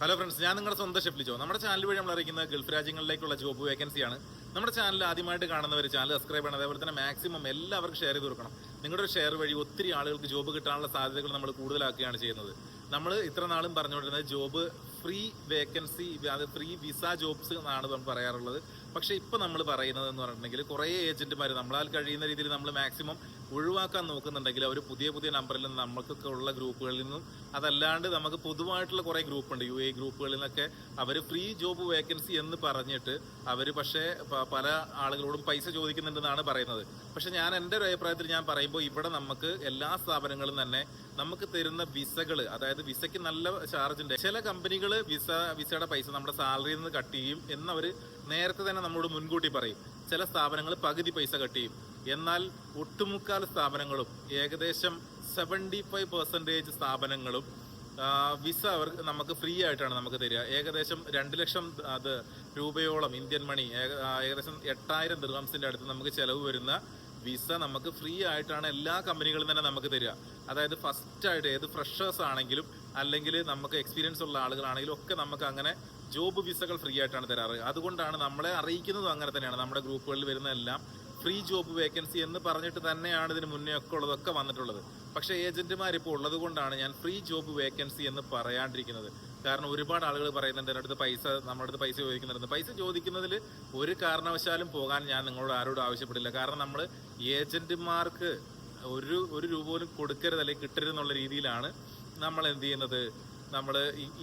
Hello friends ഞാൻ നിങ്ങളുടെ സ്വന്തം ഷെഫ്ലിച്ചോ നമ്മുടെ ചാനൽ വഴി നമ്മൾ അറിയിക്കുന്ന ഗൾഫ് രാജ്യങ്ങളിലേക്കുള്ള ജോബ് വേക്കൻസിയാണ് നമ്മുടെ ചാനൽ ആദ്യമായിട്ട് കാണുന്നവർ ചാനൽ സബ്സ്ക്രൈബ് ചെയ്യണം അതേപോലെ തന്നെ മാക്സിമം എല്ലാവർക്കും ഷെയർ ചെയ്ത് കൊടുക്കണം. നിങ്ങളുടെ ഒരു ഷെയർ വഴി ഒത്തിരി ആളുകൾക്ക് ജോബ് കിട്ടാനുള്ള സാധ്യതകൾ നമ്മൾ കൂടുതലാക്കുകയാണ് ചെയ്യുന്നത്. നമ്മൾ ഇത്ര നാളും പറഞ്ഞുകൊണ്ടിരുന്നത് ജോബ് ഫ്രീ വേക്കൻസി അത് ഫ്രീ വിസ ജോബ്സ് എന്നാണ് നമ്മൾ പറയാറുള്ളത്. പക്ഷേ ഇപ്പോൾ നമ്മൾ പറയുന്നത് എന്ന് പറഞ്ഞിട്ടുണ്ടെങ്കിൽ കുറേ ഏജന്റുമാർ നമ്മളാൽ കഴിയുന്ന രീതിയിൽ നമ്മൾ മാക്സിമം ഒഴിവാക്കാൻ നോക്കുന്നുണ്ടെങ്കിൽ അവർ പുതിയ പുതിയ നമ്പറിൽ നിന്ന് നമുക്കൊക്കെ ഉള്ള ഗ്രൂപ്പുകളിൽ നിന്നും അതല്ലാണ്ട് നമുക്ക് പൊതുവായിട്ടുള്ള കുറേ ഗ്രൂപ്പുണ്ട്. യു എ ഗ്രൂപ്പുകളിൽ നിന്നൊക്കെ അവർ ഫ്രീ ജോബ് വേക്കൻസി എന്ന് പറഞ്ഞിട്ട് അവർ പക്ഷേ പല ആളുകളോടും പൈസ ചോദിക്കുന്നുണ്ടെന്നാണ് പറയുന്നത്. പക്ഷെ ഞാൻ എന്റെ ഒരു അഭിപ്രായത്തിൽ ഞാൻ പറയുമ്പോൾ ഇവിടെ നമുക്ക് എല്ലാ സ്ഥാപനങ്ങളും തന്നെ നമുക്ക് തരുന്ന വിസകൾ അതായത് വിസയ്ക്ക് നല്ല ചാർജ് ഉണ്ട്. ചില കമ്പനികൾ വിസ വിസയുടെ പൈസ നമ്മുടെ സാലറിയിൽ നിന്ന് കട്ട് ചെയ്യും എന്നവർ നേരത്തെ തന്നെ നമ്മളോട് മുൻകൂട്ടി പറയും. ചില സ്ഥാപനങ്ങൾ പകുതി പൈസ കട്ട് ചെയ്യും. എന്നാൽ ഒട്ടുമുക്കാൽ സ്ഥാപനങ്ങളും ഏകദേശം സെവന്റി ഫൈവ് പെർസെന്റേജ് സ്ഥാപനങ്ങളും വിസ അവർക്ക് നമുക്ക് ഫ്രീ ആയിട്ടാണ് നമുക്ക് തരിക. ഏകദേശം രണ്ട് ലക്ഷം അത് രൂപയോളം ഇന്ത്യൻ മണി ഏകദേശം എട്ടായിരം ദിർഹംസിന്റെ അടുത്ത് നമുക്ക് ചിലവ് വരുന്ന വിസ നമുക്ക് ഫ്രീ ആയിട്ടാണ് എല്ലാ കമ്പനികളും തന്നെ നമുക്ക് തരിക. അതായത് ഫസ്റ്റ് ആയിട്ട് ഏത് ഫ്രഷേഴ്സ് ആണെങ്കിലും അല്ലെങ്കിൽ നമുക്ക് എക്സ്പീരിയൻസ് ഉള്ള ആളുകളാണെങ്കിലും ഒക്കെ നമുക്ക് അങ്ങനെ ജോബ് വിസകൾ ഫ്രീ ആയിട്ടാണ് തരാറ്. അതുകൊണ്ടാണ് നമ്മളെ അറിയിക്കുന്നതും അങ്ങനെ തന്നെയാണ്. നമ്മുടെ ഗ്രൂപ്പുകളിൽ വരുന്ന എല്ലാം ഫ്രീ ജോബ് വേക്കൻസി എന്ന് പറഞ്ഞിട്ട് തന്നെയാണ് ഇതിന് മുന്നേ ഒക്കെ ഉള്ളതൊക്കെ വന്നിട്ടുള്ളത്. പക്ഷേ ഏജന്റുമാർ ഇപ്പോൾ ഉള്ളത് കൊണ്ടാണ് ഞാൻ ഫ്രീ ജോബ് വേക്കൻസി എന്ന് പറയാണ്ടിരിക്കുന്നത്. കാരണം ഒരുപാട് ആളുകൾ പറയുന്നുണ്ട് എന്റെ അടുത്ത് പൈസ നമ്മുടെ അടുത്ത് പൈസ ചോദിക്കുന്നുണ്ട്. പൈസ ചോദിക്കുന്നതിൽ ഒരു കാരണവശാലും പോകാൻ ഞാൻ നിങ്ങളോട് ആരോടും ആവശ്യപ്പെടില്ല. കാരണം നമ്മൾ ഏജന്റുമാർക്ക് ഒരു ഒരു രൂപ പോലും കൊടുക്കരുത് അല്ലെങ്കിൽ കിട്ടരുത് എന്നുള്ള രീതിയിലാണ് നമ്മൾ എന്ത് ചെയ്യുന്നത് നമ്മൾ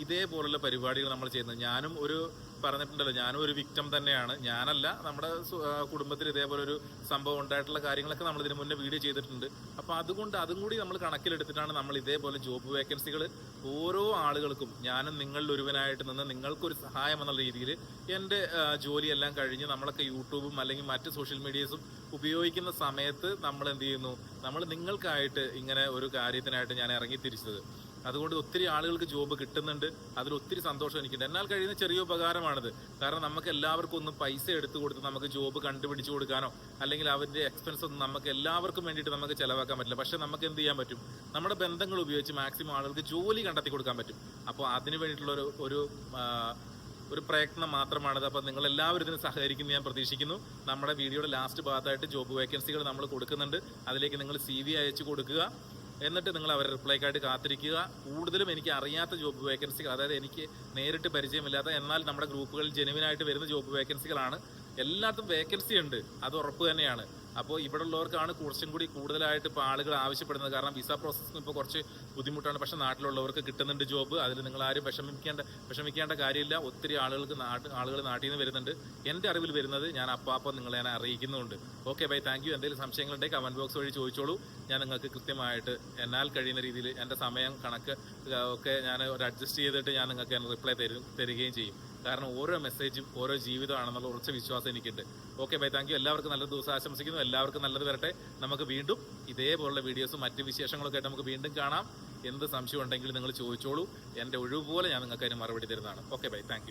ഇതേപോലുള്ള പരിപാടികൾ നമ്മൾ ചെയ്യുന്നത്. ഞാനും ഒരു പറഞ്ഞിട്ടുണ്ടല്ലോ ഞാനും ഒരു വിക്ടം തന്നെയാണ്. ഞാനല്ല നമ്മുടെ കുടുംബത്തിൽ ഇതേപോലെ ഒരു സംഭവം ഉണ്ടായിട്ടുള്ള കാര്യങ്ങളൊക്കെ നമ്മൾ ഇതിനു മുന്നേ വീഡിയോ ചെയ്തിട്ടുണ്ട്. അപ്പോൾ അതുകൊണ്ട് അതും കൂടി നമ്മൾ കണക്കിലെടുത്തിട്ടാണ് നമ്മൾ ഇതേപോലെ ജോബ് വേക്കൻസികൾ ഓരോ ആളുകൾക്കും ഞാനും നിങ്ങളിൽ ഒരുവനായിട്ട് നിന്ന് നിങ്ങൾക്കൊരു സഹായം എന്നുള്ള രീതിയിൽ എന്റെ ജോലിയെല്ലാം കഴിഞ്ഞ് നമ്മളൊക്കെ യൂട്യൂബും അല്ലെങ്കിൽ മറ്റ് സോഷ്യൽ മീഡിയസും ഉപയോഗിക്കുന്ന സമയത്ത് നമ്മൾ എന്ത് ചെയ്യുന്നു? നമ്മൾ നിങ്ങൾക്കായിട്ട് ഇങ്ങനെ ഒരു കാര്യത്തിനായിട്ട് ഞാൻ ഇറങ്ങി തിരിച്ചത് അതുകൊണ്ട് ഒത്തിരി ആളുകൾക്ക് ജോബ് കിട്ടുന്നുണ്ട്. അതിൽ ഒത്തിരി സന്തോഷം എനിക്കുണ്ട്. എന്നാൽ കഴിയുന്ന ചെറിയ ഉപകാരമാണിത്. കാരണം നമുക്ക് എല്ലാവർക്കും ഒന്നും പൈസ എടുത്തു കൊടുത്ത് നമുക്ക് ജോബ് കണ്ടുപിടിച്ചു കൊടുക്കാനോ അല്ലെങ്കിൽ അവരുടെ എക്സ്പെൻസ് ഒന്നും നമുക്ക് എല്ലാവർക്കും വേണ്ടിയിട്ട് നമുക്ക് ചിലവാക്കാൻ പറ്റില്ല. പക്ഷെ നമുക്ക് എന്ത് ചെയ്യാൻ പറ്റും? നമ്മുടെ ബന്ധങ്ങൾ ഉപയോഗിച്ച് മാക്സിമം ആളുകൾക്ക് ജോലി കണ്ടെത്തി കൊടുക്കാൻ പറ്റും. അപ്പോൾ അതിന് വേണ്ടിയിട്ടുള്ള ഒരു ഒരു ഒരു പ്രയത്നം മാത്രമാണിത്. അപ്പോൾ നിങ്ങൾ എല്ലാവരും ഇതിന് സഹകരിക്കുന്നു ഞാൻ പ്രതീക്ഷിക്കുന്നു. നമ്മുടെ വീഡിയോയുടെ ലാസ്റ്റ് ഭാഗത്തായിട്ട് ജോബ് വേക്കൻസികൾ നമ്മൾ കൊടുക്കുന്നുണ്ട്. അതിലേക്ക് നിങ്ങൾ സി വി അയച്ചു കൊടുക്കുക. എന്നിട്ട് നിങ്ങൾ അവരുടെ റിപ്ലൈക്കായിട്ട് കാത്തിരിക്കുക. കൂടുതലും എനിക്ക് അറിയാത്ത ജോബ് വേക്കൻസികൾ അതായത് എനിക്ക് നേരിട്ട് പരിചയമില്ലാത്ത എന്നാൽ നമ്മുടെ ഗ്രൂപ്പുകളിൽ ജെനുവിനായിട്ട് വരുന്ന ജോബ് വേക്കൻസികളാണ് എല്ലായിടത്തും വേക്കൻസി ഉണ്ട്. അത് ഉറപ്പ് തന്നെയാണ്. അപ്പോൾ ഇവിടെ ഉള്ളവർക്കാണ് കുറച്ചും കൂടി കൂടുതലായിട്ട് ഇപ്പോൾ ആളുകൾ ആവശ്യപ്പെടുന്നത്. കാരണം വിസ പ്രോസസ്സിന് ഇപ്പോൾ കുറച്ച് ബുദ്ധിമുട്ടാണ്. പക്ഷേ നാട്ടിലുള്ളവർക്ക് കിട്ടുന്നുണ്ട് ജോബ് അതിൽ നിങ്ങൾ ആരും വിഷമിക്കേണ്ട വിഷമിക്കേണ്ട കാര്യമില്ല. ഒത്തിരി ആളുകൾക്ക് നാട്ട് ആളുകൾ നാട്ടിൽ നിന്ന് വരുന്നുണ്ട്. എന്റെ അറിവിൽ വരുന്നത് ഞാൻ അപ്പാപ്പം നിങ്ങളെ ഞാൻ അറിയിക്കുന്നുണ്ട്. ഓക്കെ ബൈ താങ്ക് യു എന്തെങ്കിലും സംശയങ്ങളുണ്ടെങ്കിൽ കമന്റ് ബോക്സ് വഴി ചോദിച്ചോളൂ. ഞാൻ നിങ്ങൾക്ക് കൃത്യമായിട്ട് എന്നാൽ കഴിയുന്ന രീതിയിൽ എന്റെ സമയം കണക്ക് ഒക്കെ ഞാൻ ഒരു അഡ്ജസ്റ്റ് ചെയ്തിട്ട് ഞാൻ നിങ്ങൾക്ക് റിപ്ലൈ തരും തരികയും ചെയ്യും. കാരണം ഓരോ മെസ്സേജും ഓരോ ജീവിതമാണെന്നുള്ള ഉറച്ച വിശ്വാസം എനിക്കുണ്ട്. ഓക്കെ ബൈ താങ്ക് യു എല്ലാവർക്കും നല്ല ദിവസം ആശംസിക്കുന്നു. എല്ലാവർക്കും നല്ലത് വരട്ടെ. നമുക്ക് വീണ്ടും ഇതേപോലുള്ള വീഡിയോസും മറ്റ് വിശേഷങ്ങളൊക്കെ ആയിട്ട് നമുക്ക് വീണ്ടും കാണാം. എന്ത് സംശയം ഉണ്ടെങ്കിലും നിങ്ങൾ ചോദിച്ചോളൂ. എന്റെ ഒഴിവ് പോലെ ഞാൻ നിങ്ങൾക്ക് അതിന് മറുപടി തരുന്നതാണ്. Okay bye thank